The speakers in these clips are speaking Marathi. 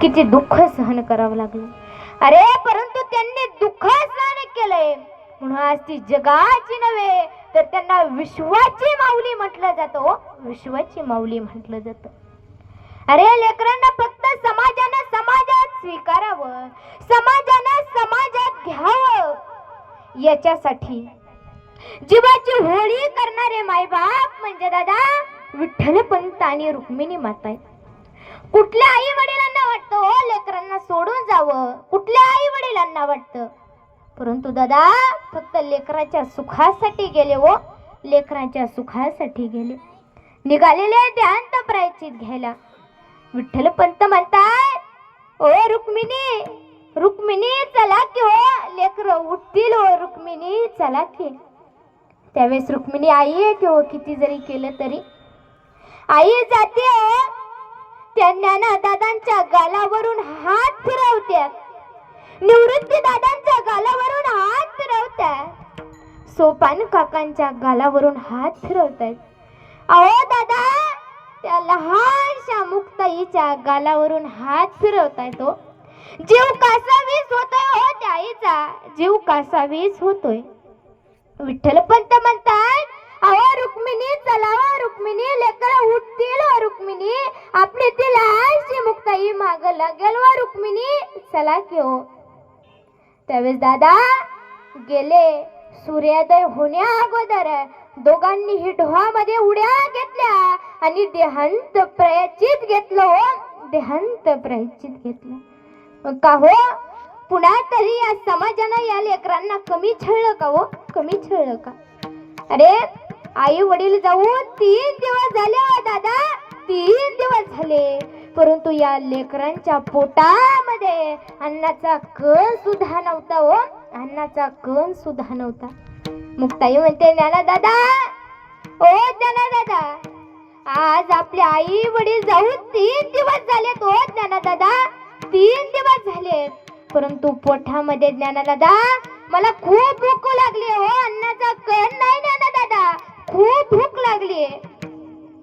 किती दुःख सहन करावं लागलं. अरे परंतु त्यांनी दुःख सहन केलंय. म्हणून आज ती जगाची नव्हे तर त्यांना विश्वाची माऊली म्हटलं जातो हो. विश्वाची माऊली म्हटलं जातं. अरे लेकरांना फक्त समाजानं समाजात स्वीकारावं समाजानं समाजात घ्यावं. याच्यासाठी जीवाची होळी करणारे मायबाप म्हणजे दादा विठ्ठल पंत आणि रुक्मिणी माता आहेत कुठल्या आई वडिलांना वाटतं हो लेकरांना सोडून जावं कुठल्या आई वडिलांना वाटतं परंतु दादा फक्त लेकराच्या सुखासाठी गेले व लेकराच्या सुखासाठी गेले. निघालेले ध्यान प्रायचित घ्यायला. विठ्ठल पंत म्हणतात ओ रुक्मिणी रुक्मिणी चला की हो. लेकर उठतील हो रुक्मिणी चला की. त्यावेळेस रुक्मिणी आई आहे की हो किती जरी केलं तरी. आई जाते हो. त्या ज्ञाना दादांच्या गालावरून हात फिरवत्यात निवृत्ती दादांच्या गालावरून हात फिरवतात सोपान काकांच्या गालावरून हात फिरवताय अहो दादा त्या लहानशा मुक्ताईच्या गालावरून हात फिरवताय तो हो. जीव कासावीस होतोय हो त्या आईचा जीव कासावीस होतोय. विठ्ठल पंत म्हणतात अहो रुक्मिणी चलावा हो, रुक्मिणी लेकर उठतील हो रुक्मिणी. आपली ती लहानशी मुक्ताई माग लागेल व रुक्मिणी. चला की हो. त्यावेळेस दादा गेले. सूर्योदय होण्या अगोदर दोघांनी ही डोहामध्ये उड्या घेतल्या आणि देहांत प्रयचित घेतलं हो. देहांत प्रयचित घेतलं. मग का हो? पुन्हा तरी या समाजानं या लेकरांना कमी छळलं का हो? कमी छळलं का? अरे आई वडील जाऊन तीन दिवस झाले हो दादा. तीन दिवस झाले. परंतु या लेकरांच्या पोटामध्ये अन्नाचा कण सुद्धा नव्हता हो. अन्नाचा कण सुद्धा नव्हता. मुक्ताई म्हणते ज्ञाना दादा ओ ज्ञाना दादा आज आपले आई वडील जाऊन तीन दिवस झाले हो, तो ज्ञाना दादा तीन दिवस झाले परंतु पोठामध्ये ज्ञाना दादा मला खूप भूक लागली हो अन्नाचा कण नाही ज्ञाना दादा खूप भूक लागली.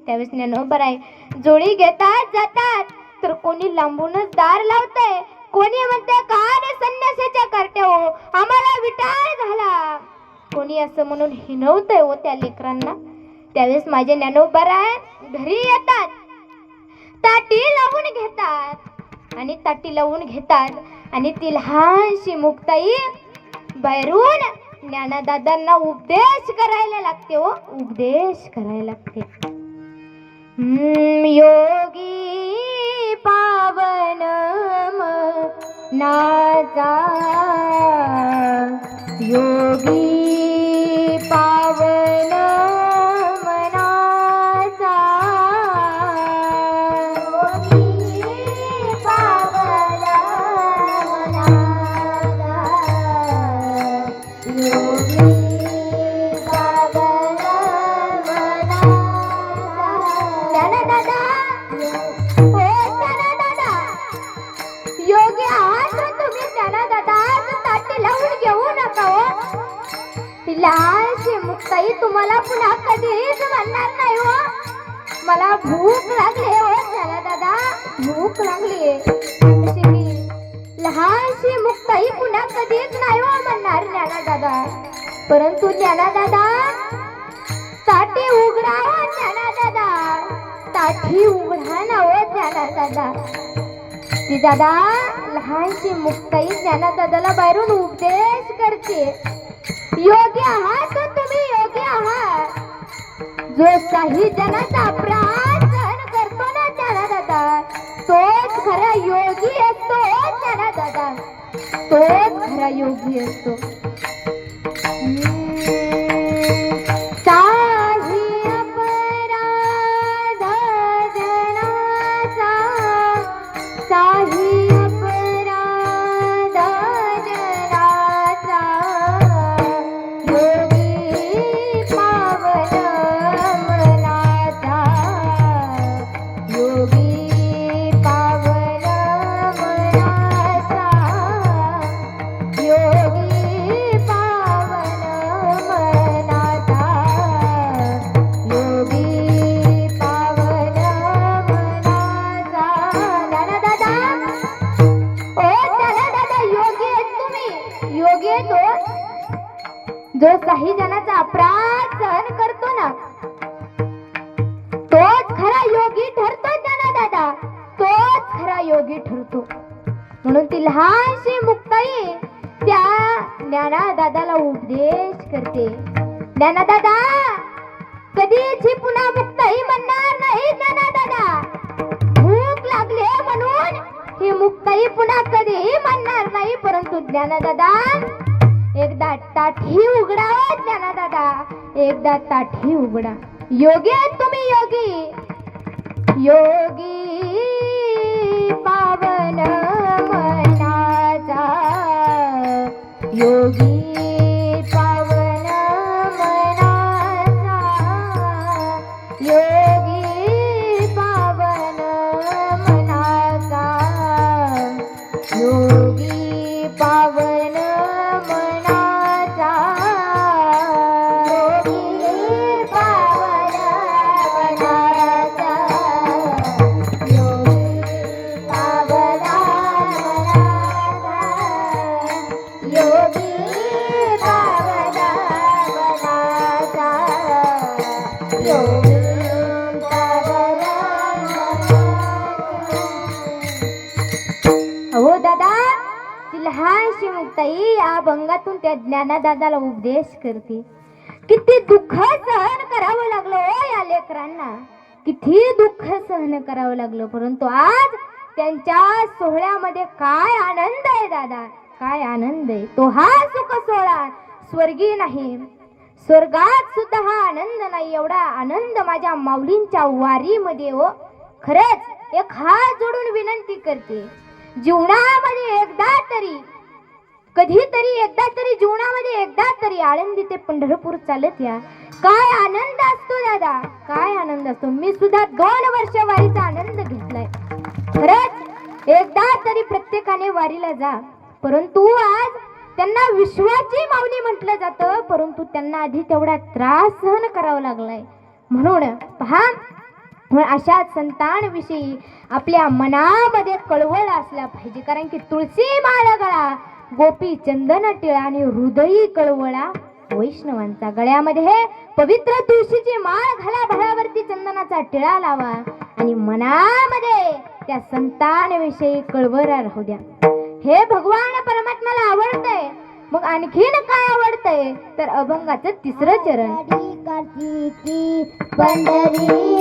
त्यावेळेस ज्ञान बरं आहे जोडी घेतात जातात. तर कोणी लांबूनच दार लावतंय. कोणी म्हणते का रे संन्यासाच्या करते हो? आम्हाला विटाळ झाला कोणी असं म्हणून हिनवतंय हो त्या लेकरांना. त्यावेळेस माझे ज्ञानोबर आहे घरी येतात. ताटी लावून घेतात. आणि ताटी लावून घेतात. आणि ती लहानशी मुक्ताई बाहेरून ज्ञानदादांना उपदेश करायला लागते हो. उपदेश करायला लागते. योगी पावन नाचा योगी पावन मनाचा. लहानशी मुक्ताई तुम्हाला पुन्हा कधीच म्हणणार नाही हो. मला भूक लागली हो चला दादा भूक लागली आहे. लहानशी मुक्ताई पुन्हा कधीच नाही हो म्हणणार ज्ञाना दादा. परंतु ज्ञाना दादा ताटी उघडा हो ज्ञाना दादा. ताठी उघडा ना हो ज्ञाना दादा. ती दादा लहानशी मुक्ताई ज्ञाना दादाला बाहेरून उपदेश करते. योग्य आहात तुम्ही योग्य आहात जो काही जनाचा अपराध सहन करतो ना त्याला दादा तोच खरा योगी असतो त्याला दादा. तोच खरा योगी असतो. काही जनाचा अपराध सहन करतो ना. तोच खरा योगी ठरतो ज्ञाना दादा. तोच खरा योगी ठरतो. म्हणून ती लहानशी मुक्ताई त्या ज्ञाना दादाला उपदेश करते. ज्ञाना दादा कधीच ही पुन्हा मुक्ताई म्हणणार नाही ज्ञाना दादा. भूक लागली आहे म्हणून ही मुक्ताई पुन्हा कधीही म्हणणार नाही परंतु ज्ञाना दादा एकदा ताठी उघडा हो ज्ञाना दादा. एकदा ताठी उघडा. योगी आहेत तुम्ही योगी. योगी पावन मनाचा. योगी लहानशी मुक्ताई या अभंगातून त्या ज्ञानादादाला उपदेश करते. किती दुःख सहन करावं लागलं ओ या लेकरांना. किती दुःख सहन करावं लागलं परंतु आज त्यांच्या सोहळ्यामध्ये काय आनंद आहे दादा? काय आनंद आहे? तो हा सुख सोहळा स्वर्गीय नाही. स्वर्गात सुद्धा हा आनंद नाही एवढा आनंद माझ्या माऊलींच्या वारीमध्ये हो खरंच एक हात जोडून विनंती करते. जीवनामध्ये एकदा तरी कधीतरी एकदा तरी जीवनामध्ये एकदा तरी आळंदी ते पंढरपूर चालत या. काय आनंद असतो दादा काय आनंद असतो. मी सुद्धा दोन वर्ष वारीचा आनंद घेतलाय. खरंच एकदा तरी प्रत्येकाने वारीला जा. परंतु आज त्यांना विश्वाची माऊली म्हटलं जातं परंतु त्यांना आधी तेवढा त्रास सहन करावा लागलाय. म्हणून पहा म्हणून अशा संतांविषयी आपल्या मनामध्ये कळवळ असला पाहिजे. कारण की तुळशी माळ गळा गोपी चंदन टिळा आणि हृदयी कळवळा वैष्णवांचा. गळ्यामध्ये हे पवित्र तुळशीची माळ घाला भळावरती चंदनाचा टिळा लावा आणि मनामध्ये त्या संतांविषयी कळवळा राहू द्या. हे भगवान परमात्म्याला आवडतंय. मग आणखीन काय आवडतंय? तर अभंगाचं तिसरं चरण. पंढरी.